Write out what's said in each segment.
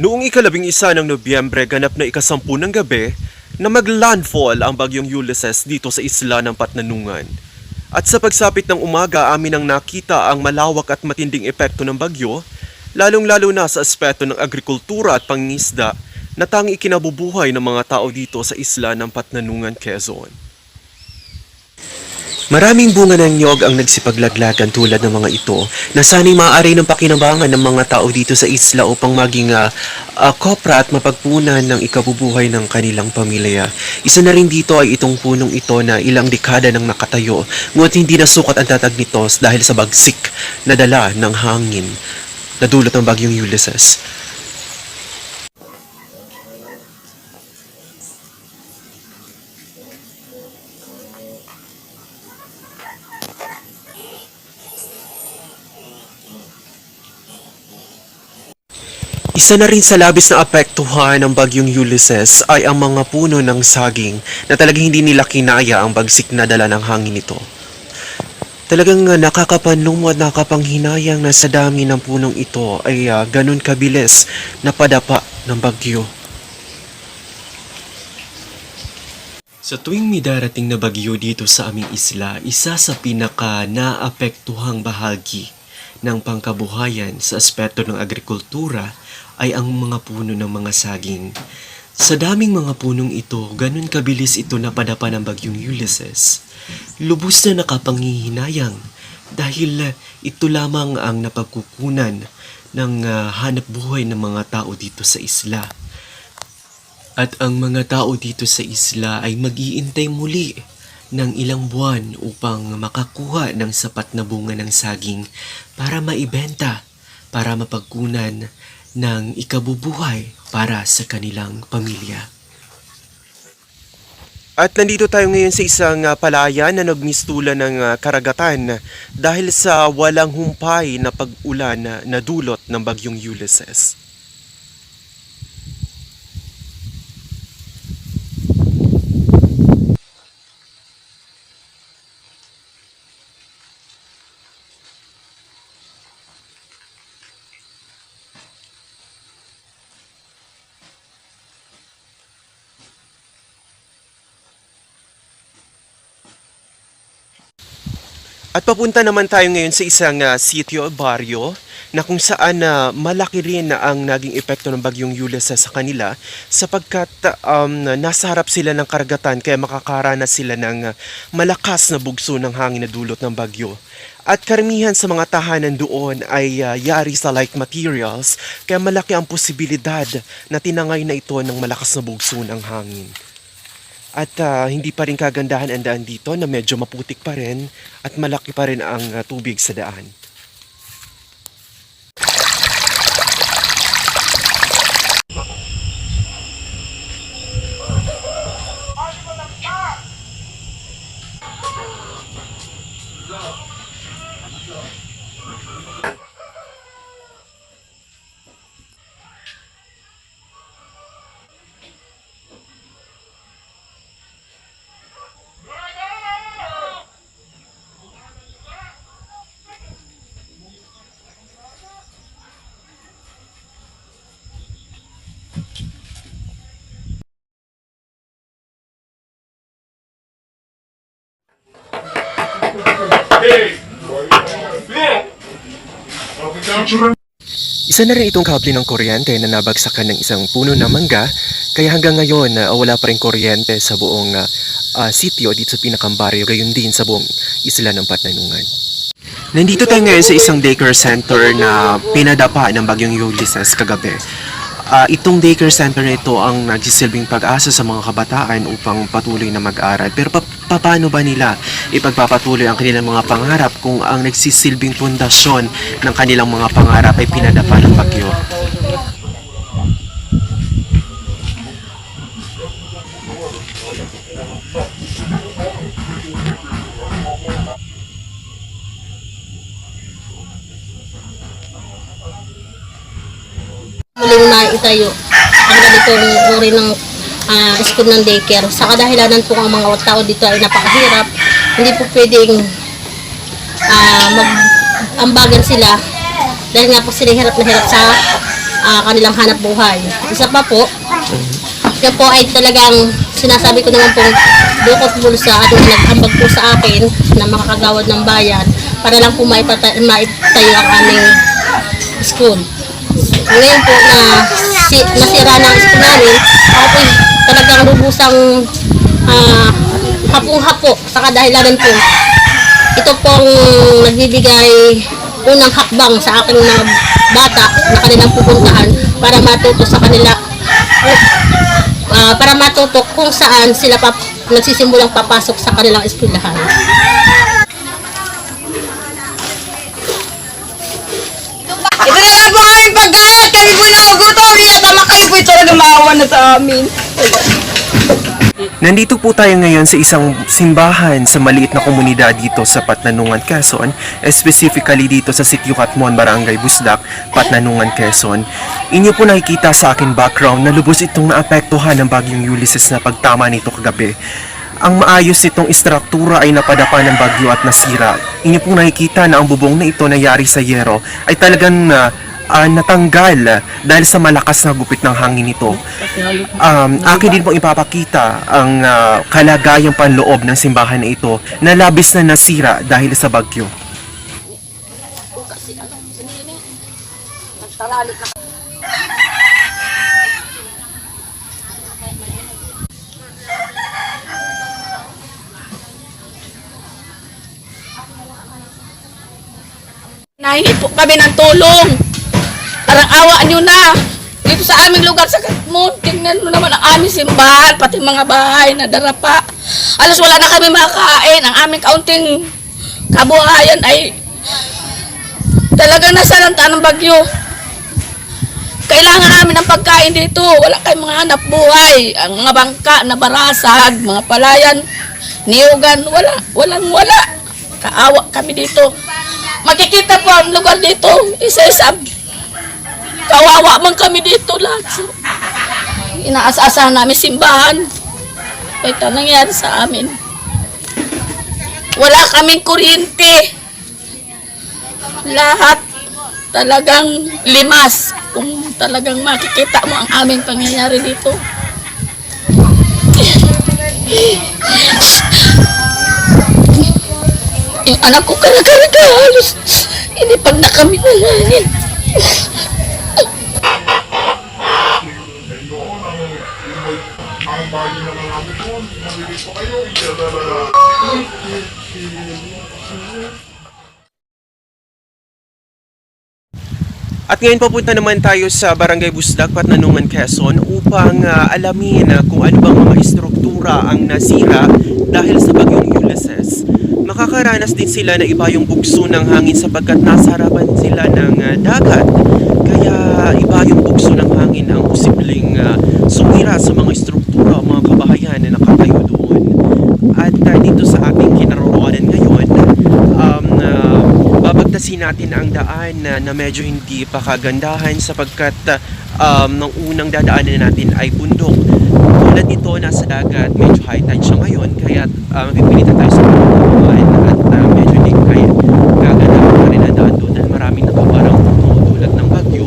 Noong ikalabing isa ng Nobyembre, ganap na ikasampu ng gabi, na maglandfall ang bagyong Ulysses dito sa isla ng Patnanungan. At sa pagsapit ng umaga, amin ang nakita ang malawak at matinding epekto ng bagyo, lalong-lalo na sa aspeto ng agrikultura at pangingisda na tanging ikinabubuhay ng mga tao dito sa isla ng Patnanungan, Quezon. Maraming bunga ng nyog ang nagsipaglaglagan tulad ng mga ito na sana'y maaari ng pakinabangan ng mga tao dito sa isla upang maging ah, ah, kopra at mapagpunan ng ikabubuhay ng kanilang pamilya. Isa na rin dito ay itong punong ito na ilang dekada nang nakatayo ngunit hindi nasukat ang tatag nito dahil sa bagsik na dala ng hangin na dulot ng bagyong Ulysses. Isa na rin sa labis na apektuhan ng bagyong Ulysses ay ang mga puno ng saging na talagang hindi nila kinaya ang bagsik na dala ng hangin nito. Talagang uh, nakakapanlumo at nakapanghinayang na sa dami ng punong ito ay ah, ganun kabilis na padapa ng bagyo. Sa tuwing may darating na bagyo dito sa aming isla, isa sa pinaka naapektuhang bahagi ng pangkabuhayan sa aspeto ng agrikultura ay ang mga puno ng mga saging. Sa daming mga punong ito, ganun kabilis ito napadapa ng bagyong Ulysses. Lubos na nakapanghihinayang dahil uh, ito lamang ang napagkukunan ng uh, hanap buhay ng mga tao dito sa isla. At ang mga tao dito sa isla ay mag-iintay muli ng ilang buwan upang makakuha ng sapat na bunga ng saging para maibenta, para mapagkunan ng ikabubuhay para sa kanilang pamilya. At nandito tayo ngayon sa isang ah, palayan na nagmistulan ng ah, karagatan dahil sa walang humpay na pag-ulan na nadulot ng bagyong Ulysses. At papunta naman tayo ngayon sa isang ah, sitio o baryo na kung saan na malaki rin ang naging epekto ng bagyong Ulysses sa kanila sapagkat um, nasa harap sila ng karagatan kaya makakaranas sila ng ah, malakas na bugso ng hangin na dulot ng bagyo. At karamihan sa mga tahanan doon ay ah, yari sa light materials kaya malaki ang posibilidad na tinangay na ito ng malakas na bugso ng hangin. At ah, hindi pa rin kagandahan ang daan dito na medyo maputik pa rin at malaki pa rin ang ah, tubig sa daan. Isa na rin itong kable ng kuryente na nabagsakan ng isang puno ng mangga kaya hanggang ngayon ah, wala pa rin kuryente sa buong ah, ah, sitio dito sa pinakambaryo gayon din sa buong isla ng Patnanungan. Nandito tayo ngayon sa isang daycare center na pinadapa ng bagyong Ulysses kagabi. Ah, itong daycare center na ito ang nagsisilbing pag-asa sa mga kabataan upang patuloy na mag-aral. Pero pa- paano ba nila ipagpapatuloy ang kanilang mga pangarap kung ang nagsisilbing pundasyon ng kanilang mga pangarap ay pinadapa ng bagyo? muling naitayo ang ganitong uri ng ah, school ng daycare. Sa kadahilanan po ang mga tao dito ay napakahirap. Hindi po pwedeng ah, mag-ambagan sila dahil nga po sila hirap na hirap sa ah, kanilang hanap buhay. Isa pa po, yan po ay talagang sinasabi ko naman po dukot bulsa at nag-ambag po sa akin na makakagawad ng bayan para lang po maipata- maitayo ang aming school. Ngayon po na si, nasira na ang school namin, ako po talagang lubusang ah, hapong-hapo sa kadahilanan po. Ito pong nagbibigay unang hakbang sa aking mga bata na kanilang pupuntahan para matuto sa kanila ah, para matuto kung saan sila pa, nagsisimulang papasok sa kanilang eskwelahan. Ito na lang po kami pagkain. Kami po nagugutom. Kaya tama kayo po talaga maawa na sa amin. Nandito po tayo ngayon sa isang simbahan sa maliit na komunidad dito sa Patnanungan, Quezon, specifically dito sa Sitio Katmon, Barangay Busdak, Patnanungan, Quezon. Inyo po nakikita sa akin background na lubos itong naapektuhan ng bagyong Ulysses na pagtama nito kagabi. Ang maayos nitong istruktura ay napadapa ng bagyo at nasira. Inyo pong nakikita na ang bubong na ito na yari sa yero ay talagang ah, ah, natanggal dahil sa malakas na gupit ng hangin nito. Um, akin din pong ipapakita ang ah, kalagayang panloob ng simbahan na ito na labis na nasira dahil sa bagyo. Nahingi po kami ng tulong. Awa nyo na. Dito sa aming lugar sa Katmon, tingnan mo naman ang aming simbahan, pati mga bahay na darapa. Alas wala na kami makakain. Ang aming kaunting kabuhayan ay talagang nasalanta ng bagyo. Kailangan namin ng pagkain dito. Wala kayong mga hanap buhay. Ang mga bangka na barasag, mga palayan, niyugan, wala. Walang wala. Kaawa kami dito. Makikita po ang lugar dito. Isa-isa. Kawawa man kami dito. So, inaasasahan namin simbahan. Ito nangyari sa amin. Wala kaming kuryente. Lahat talagang limas. Kung talagang makikita mo ang aming pangyayari dito. Yung anak ko karakarga halos inipag na kami ng At ngayon papunta naman tayo sa Barangay Busdak, Patnanungan, Quezon upang ah, alamin ah, kung ano bang mga istruktura ang nasira dahil sa bagyong Ulysses. Makakaranas din sila na iba yung bugso ng hangin sapagkat nasa harapan sila ng ah, dagat. Kaya iba yung bugso ng hangin ang posibleng ah, sumira sa mga istruktura o mga kabahayan na nakatayo doon. At ah, dito sa ating kinaroroonan ngayon, um, ah, babagtasin natin ang daan na, na medyo hindi pa kagandahan sapagkat uh, um, nung unang dadaanan natin ay bundok. Tulad nito, nasa dagat, medyo high tide siya ngayon, kaya uh, pipilitan tayo sa pagkakuan at uh, medyo hindi kaya gagandahan pa rin ang daan doon dahil maraming nakabarang puno tulad ng bagyo.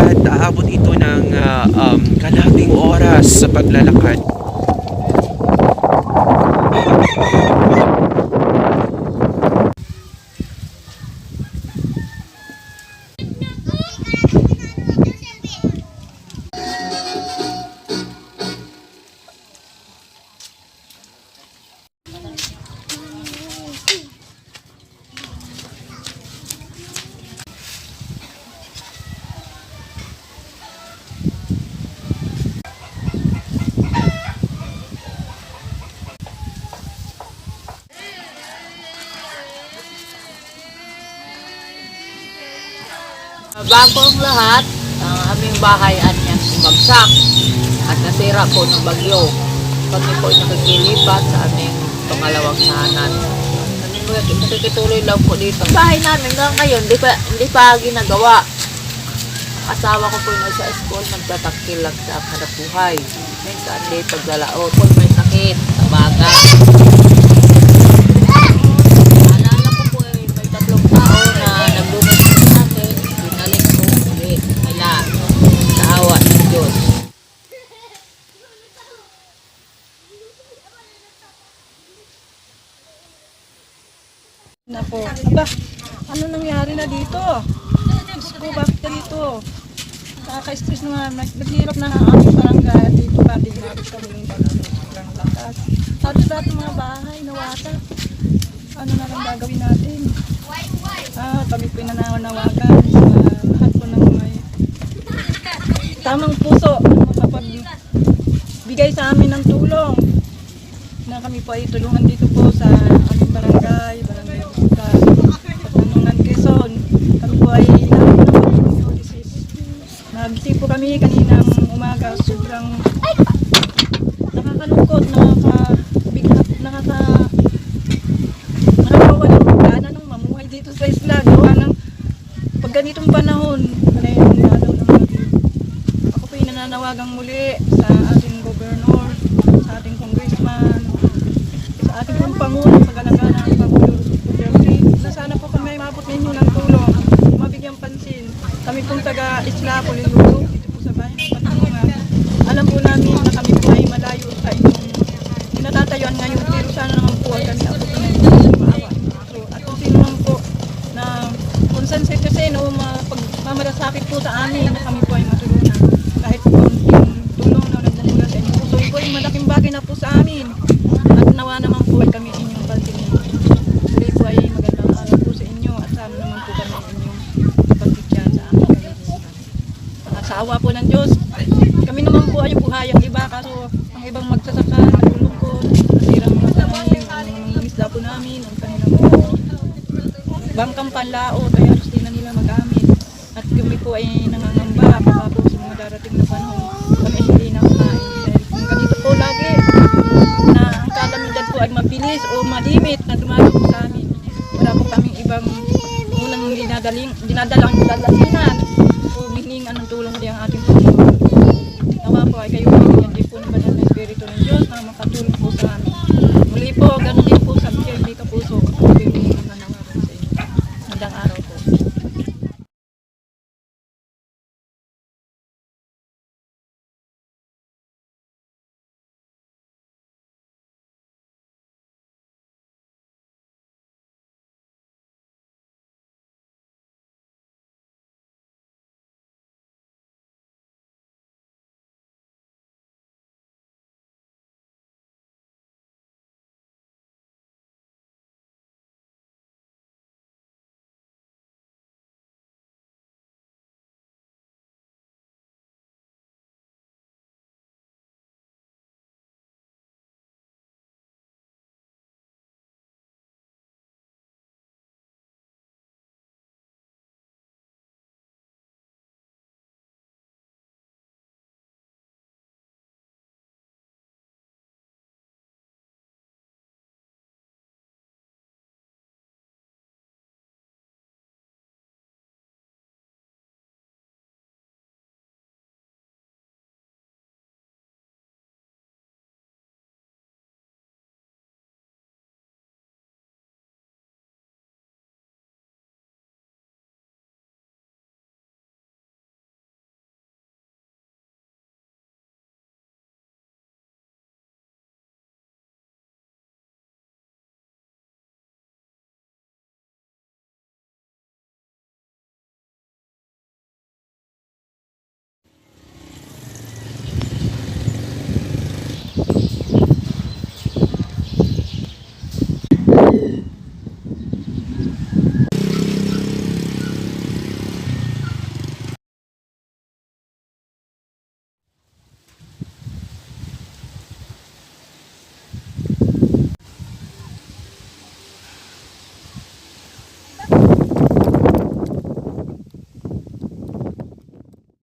At aabot ito ng uh, um, kalating oras sa paglalakad. Bago ang lahat, ang aming bahay anyang sumagsak at nasira po ng bagyo. Kami po nakikilipat sa aming pangalawang ay nakikituloy lang po dito. Bahay namin hanggang ngayon, hindi pa, hindi pa ginagawa. Asawa ko po yung nasa school, nagtatakil lang sa hanap buhay. Minsan di paglalaot, po may sakit, sa baga. Naalala ko po eh, may tatlong tao na naglunod sa akin, binalik ko ulit nila. ba? Ano nangyari na dito? Ko, bakit ganito? Nakaka-stress na nga. Nag- Naghirap na ang aming barangay dito pa din natin kami ng lakas. Halos lahat mga bahay nawasak. Ano na lang gagawin natin? Ah, kami po nananawagan sa lahat po ng may tamang puso na makapagbigay sa amin ng tulong na kami po ay tulungan dito po sa aming barangay, barangay Bukas, Patanungan Quezon. Kami po ay inamin ng Ulysses. Nagising po kami kaninang umaga, sobrang nakakalungkot, nakakabighat, nakaka nakakawalang gana ng mamuhay dito sa isla. Gawa ng pag ganitong panahon, panayang lalo ng bagyo. Ako po nananawagang muli sa ating gobernador, sa ating congressman, sa ating pong Pangulo, sa galagana ng Pangulo Duterte, na sana po kami mabot ninyo ng tulong, mabigyan pansin. Kami pong taga Isla, Polilulu, dito po sa bayan ng Patanungan. Alam po namin na kami po ay malayo sa inyong natatayuan ngayon, pero sana naman po ay kami ako maawa. So, at kung sino man po na kung saan sa kasi no, mapag, mamalasakit po sa amin na kami po ay matulungan. Kahit po yung tulong na nagmumula sa inyo. So, po ay malaking bagay na po sa amin. At nawa naman po ay kami inyong pansinin. Muli po ay magandang araw po sa inyo at sana naman po kami inyong pagkikyan sa aming kalilimutan. At sa awa po ng Diyos, kami naman po ay buhayang iba kaso ang ibang magsasaka, nalulungkot, nasirang mga tanamin, ang isda po namin, ang kanilang bangkang panlaot ay halos di na nila magamit. At kami po ay nangangamba baka po sa mga darating na panahon kami hindi na kumain. Dahil kung ganito po lagi na ang kalamidad po ay mabilis o malimit na po sa amin. Wala po kaming ibang unang dinadaling, dinadalang dalasinan